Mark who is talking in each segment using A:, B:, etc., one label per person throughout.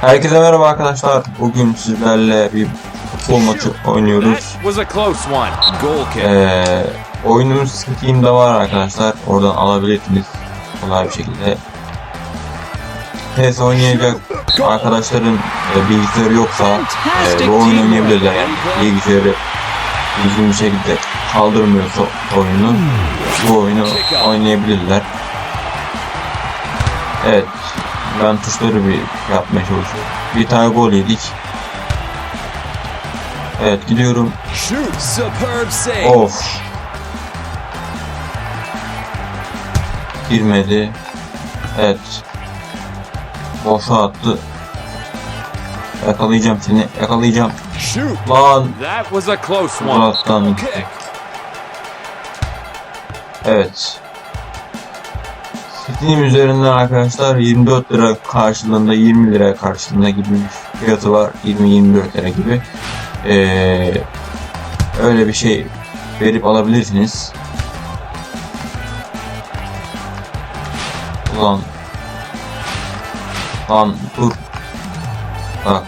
A: Herkese merhaba arkadaşlar. Bugün sizlerle bir futbol maçı oynuyoruz. Ee, oyunumuz Steam'de var arkadaşlar. Oradan alabilirsiniz kolay bir şekilde. PES oynayacak arkadaşların e, bilgisayarı yoksa e, bu oyunu oynayabilirler. Yani bilgisayarı düzgün bir şekilde kaldırmıyorsa oyunu bu oyunu oynayabilirler. Evet. Ben tuşları bir yapmaya çalışıyorum. Bir tane gol yedik. Evet gidiyorum. Of. Girmedi. Evet. Boşa attı. Yakalayacağım seni. Yakalayacağım. Lan. Uzaktan. Evet. Steam üzerinden arkadaşlar 24 lira karşılığında 20 lira karşılığında gibi bir fiyatı var. 20-24 lira gibi. Ee, öyle bir şey verip alabilirsiniz. Ulan. Lan dur. Bak.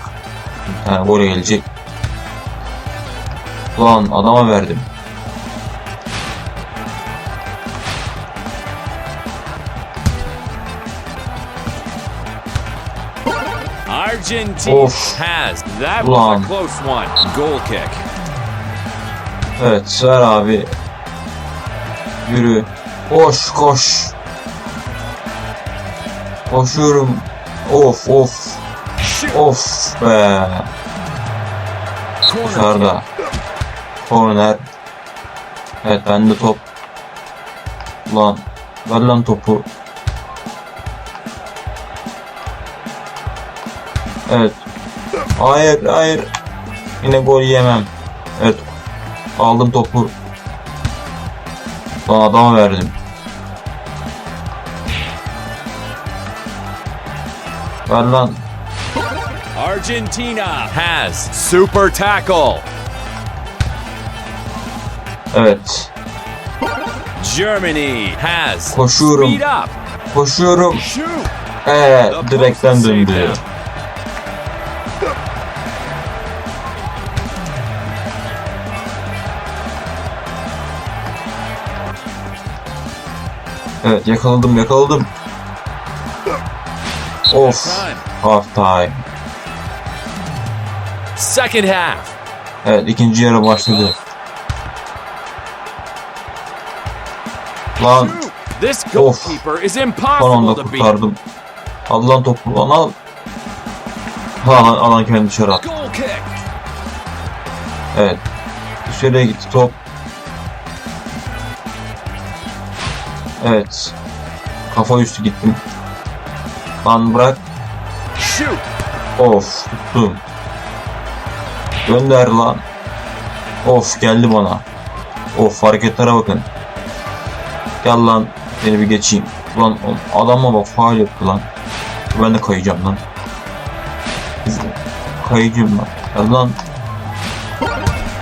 A: Bir tane gol gelecek. Ulan adama verdim.
B: Argentina
A: Of.
B: has. That
A: Ulan.
B: was a close one. Goal kick.
A: Evet ver abi. Yürü. Koş koş. Koşuyorum. Of of. Of be. Dışarıda. Corner. Evet bende top. Ulan. Ver lan topu. Evet. Hayır hayır. Yine gol yemem. Evet. Aldım topu. Lan adama verdim. Ver lan.
B: Argentina has. Super tackle.
A: Evet.
B: Germany has.
A: Koşuyorum. Koşuyorum.
B: The
A: direkten döndü. Evet yakaladım yakaladım. Of. Half time.
B: Second half.
A: Evet ikinci yarı başladı. Lan Of. son anda kurtardım. Al lan topu lan al. Ha lan alan kendi dışarı attı. Evet. Dışarıya gitti top. Evet. Kafa üstü gittim. Lan bırak. Of tuttum. Gönder lan. Of geldi bana. Of hareketlere bakın. Gel lan seni bir geçeyim. Lan o- adama bak faal yaptı lan. Ben de kayacağım lan. Kayacağım lan. Gel lan.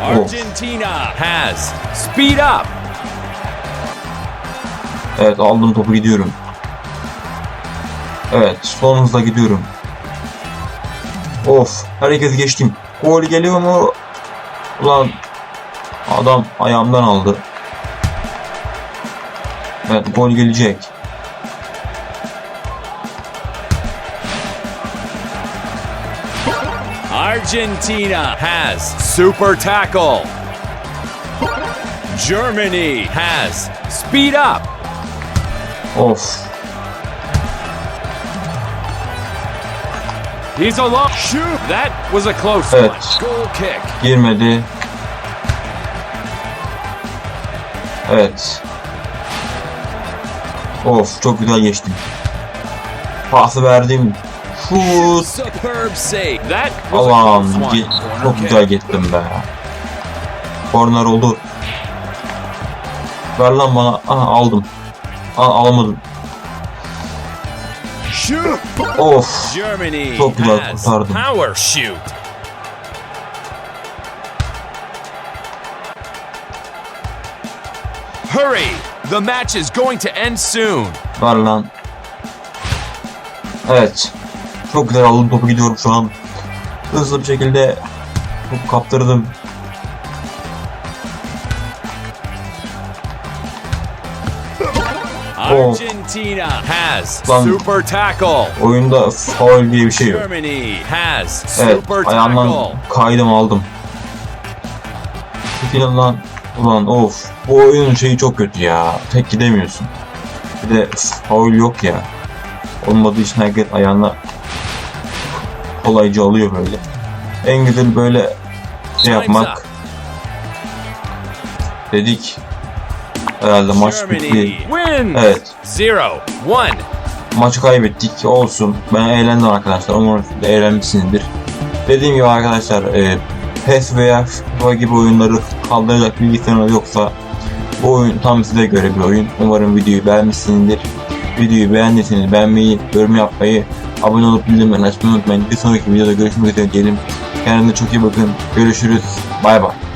B: Argentina has. Speed up.
A: Evet aldım topu gidiyorum. Evet son hızla gidiyorum. Of herkes geçtim. Gol geliyor mu? Ulan adam ayağımdan aldı. Evet gol gelecek.
B: Argentina has. Super tackle. Germany has. Speed up.
A: Of
B: He's alone. Shoot. That was a close
A: Evet.
B: one. Goal kick.
A: girmedi. Evet. Of çok güzel geçtim. Pası verdim. Şut.
B: A
A: Allah'ım çok güzel gittim be. Korner oldu. Ver lan bana. Aha aldım. Al alamadım.
B: Shoot.
A: Of.
B: Germany
A: Çok güzel kurtardım.
B: Power shoot. Hurry! The match is going to end soon.
A: Ver lan. Evet. Çok güzel aldım topu gidiyorum şu an. Hızlı bir şekilde topu kaptırdım.
B: Argentina has
A: Lan.
B: super tackle.
A: Oyunda faul diye bir şey yok.
B: Germany has
A: Evet
B: super
A: ayağımdan
B: tackle.
A: kaydım aldım. Çekil lan. Ulan of. Bu oyunun şeyi çok kötü ya. Tek gidemiyorsun. Bir de üf, faul yok ya. Olmadığı için herkes ayağına kolayca alıyor böyle. En güzel böyle şey yapmak. Dedik. Herhalde maç bitti. Evet.
B: Zero, one.
A: Maçı kaybettik olsun. Ben eğlendim arkadaşlar. Umarım siz de eğlenmişsinizdir. Dediğim gibi arkadaşlar e, PES veya FIFA gibi oyunları kaldıracak bilgisayarınız yoksa bu oyun tam size göre bir oyun. Umarım videoyu beğenmişsinizdir. Videoyu beğendiyseniz beğenmeyi, yorum yapmayı, abone olup bildirimleri açmayı unutmayın. Bir sonraki videoda görüşmek üzere diyelim. Kendinize çok iyi bakın. Görüşürüz. Bay bay.